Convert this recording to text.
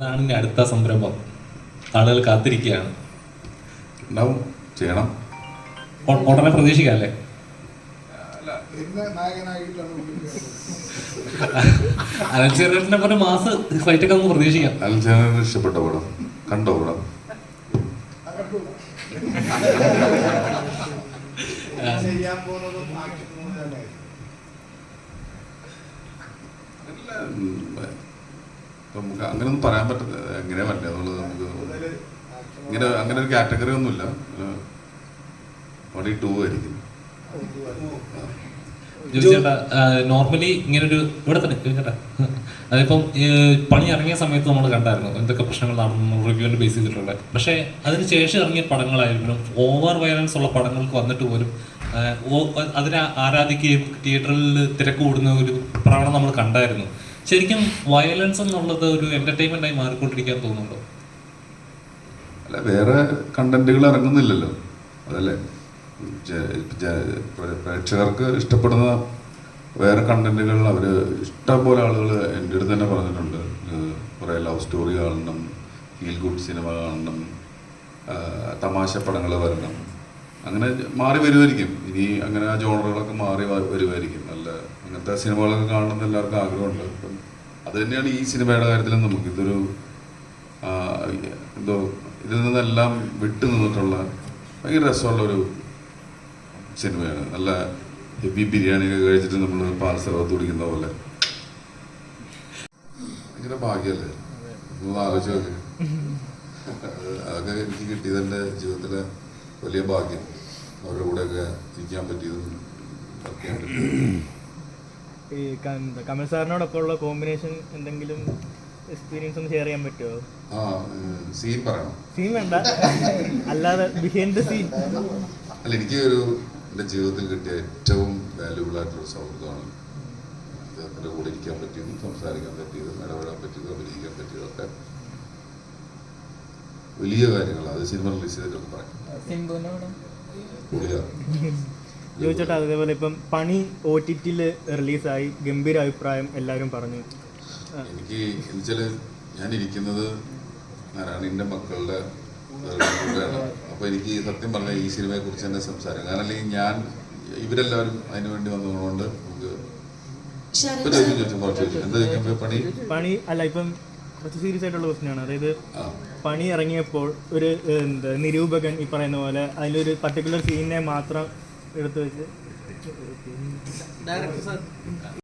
അതാണ് ഇനി അടുത്ത സംരംഭം. ആളുകൾ കാത്തിരിക്കുകയാണ്. ഉണ്ടാവും. ചെയ്യണം. ഉ- ഉടനെ പ്രതീക്ഷിക്കാം അല്ലേ? അലച്ചേരനെ പറഞ്ഞ മാസ് ഫൈറ്റ് ഒക്കെ നമുക്ക് പ്രതീക്ഷിക്കാം. അൽജാനന് ഇഷ്ടപ്പെട്ട പടം. കണ്ടോ പടം? ചെയ്യാൻ പോകുന്നതും ആക്കിയതും തന്നെ. ഉം, ഇപ്പൊ നമുക്ക് പറയാൻ പറ്റില്ല എങ്ങനെ പറ്റില്ല എന്നുള്ളത് നമുക്ക് ഇങ്ങനെ അങ്ങനെ ഒരു കാറ്റഗറി ഒന്നുമില്ല. വടി ടൂ ആയിരിക്കും. ചേട്ടാ നോർമലി ഇങ്ങനൊരു ഇവിടെ തന്നെ ചേട്ടാ അതിപ്പം പണി ഇറങ്ങിയ സമയത്ത് നമ്മൾ കണ്ടായിരുന്നു എന്തൊക്കെ പ്രശ്നങ്ങൾ നടന്നു റിവ്യൂവിന് ബേസ് ചെയ്തിട്ടുള്ളത്. പക്ഷേ അതിന് ശേഷം ഇറങ്ങിയ പടങ്ങളായിരുന്നു ഓവർ വയലൻസ് ഉള്ള പടങ്ങൾക്ക് വന്നിട്ട് പോലും അതിനെ ആരാധിക്കുകയും തിയേറ്ററിൽ തിരക്ക് കൂടുന്ന ഒരു പ്രവണത നമ്മൾ കണ്ടായിരുന്നു. ശരിക്കും വയലൻസ് എന്നുള്ളത് ഒരു എന്റർടൈൻമെന്റ് ആയി മാറിക്കൊണ്ടിരിക്കാൻ തോന്നുന്നുണ്ടോ? അല്ല വേറെ കണ്ടന്റുകൾ ഇറങ്ങുന്നില്ലല്ലോ. അതല്ലേ? പ്രേക്ഷകർക്ക് ഇഷ്ടപ്പെടുന്ന വേറെ കണ്ടന്റുകൾ അവർ ഇഷ്ടംപോലെ ആളുകൾ എന്റെ അടുത്ത് തന്നെ പറഞ്ഞിട്ടുണ്ട്. കുറെ ലവ് സ്റ്റോറി കാണണം ഫീൽ ഗുഡ് സിനിമ കാണണം തമാശ പടങ്ങൾ വരണം. അങ്ങനെ മാറി വരുമായിരിക്കും. ഇനി അങ്ങനെ ആ ജോണറുകളൊക്കെ മാറി വരുമായിരിക്കും. നല്ല അങ്ങനത്തെ സിനിമകളൊക്കെ കാണണമെന്ന് എല്ലാവർക്കും ആഗ്രഹമുണ്ട്. അപ്പം അത് തന്നെയാണ് ഈ സിനിമയുടെ കാര്യത്തിലും നമുക്ക് ഇതൊരു എന്തോ ഇതിൽ നിന്നെല്ലാം വിട്ടു നിന്നിട്ടുള്ള ഭയങ്കര രസമുള്ള ഒരു സിനിമയാണ്. നല്ല ഹെവി ബിരിയാണി ഒക്കെ കഴിച്ചിട്ട് നമ്മൾ പാൽ സർവത്ത് കുടിക്കുന്ന പോലെ. ഭയങ്കര ഭാഗ്യമല്ലേ നമ്മൾ ആലോചിച്ച് നോക്ക്. അത് അതൊക്കെ എനിക്ക് കിട്ടിയത് എന്റെ ജീവിതത്തിലെ? വലിയ ഭാഗ്യം. അവരുടെ കൂടെയൊക്കെ ഇരിക്കാൻ പറ്റിയതും ഈ കമൽ സാറിനോടൊപ്പം ഉള്ള കോമ്പിനേഷൻ എന്തെങ്കിലും എക്സ്പീരിയൻസ് ഒന്ന് ഷെയർ ചെയ്യാൻ പറ്റുമോ ആ സീൻ പറയണം. സീൻ വേണ്ട. അല്ലാതെ ബിഹൈൻഡ് ദ സീൻ അല്ല എനിക്ക് ഒരു എന്റെ ജീവിതത്തിൽ കിട്ടിയ ഏറ്റവും വാല്യുബിൾ ആയിട്ടുള്ള സൗഹൃദമാണ്. അദ്ദേഹത്തിന്റെ കൂടെ ഇരിക്കാൻ പറ്റിയതും സംസാരിക്കാൻ പറ്റിയതും ഇടപെടാൻ പറ്റിയതും അഭിനയിക്കാൻ പറ്റിയതൊക്കെ വലിയ കാര്യങ്ങളാണ് അത് സിനിമ റിലീസ് ചെയ്തിട്ടൊക്കെ പറയാം. ചോദിച്ചോട്ടെ അതേപോലെ ഇപ്പം പണി ഒ ടി ടിയിൽ റിലീസായി. ഗംഭീര അഭിപ്രായം എല്ലാവരും പറഞ്ഞു. എനിക്ക് എന്നുവെച്ചാൽ ഞാൻ ഇരിക്കുന്നത് നാരായണീന്റെ മക്കളുടെ അപ്പൊ അപ്പോൾ എനിക്ക് സത്യം പറഞ്ഞാൽ ഈ സിനിമയെ കുറിച്ച് തന്നെ സംസാരം. കാരണം അല്ലെങ്കിൽ ഞാൻ ഇവരെല്ലാവരും അതിനു വേണ്ടി വന്നതുകൊണ്ട് നമുക്ക് എന്താ പണി? പണി അല്ല ഇപ്പം കുറച്ച് സീരിയസ് ആയിട്ടുള്ള ക്വസ്റ്റ്യനാണ് അതായത് പണി ഇറങ്ങിയപ്പോൾ ഒരു എന്താ നിരൂപകൻ ഈ പറയുന്ന പോലെ അതിലൊരു പർട്ടിക്കുലർ സീനിനെ മാത്രം എടുത്തു വെച്ച്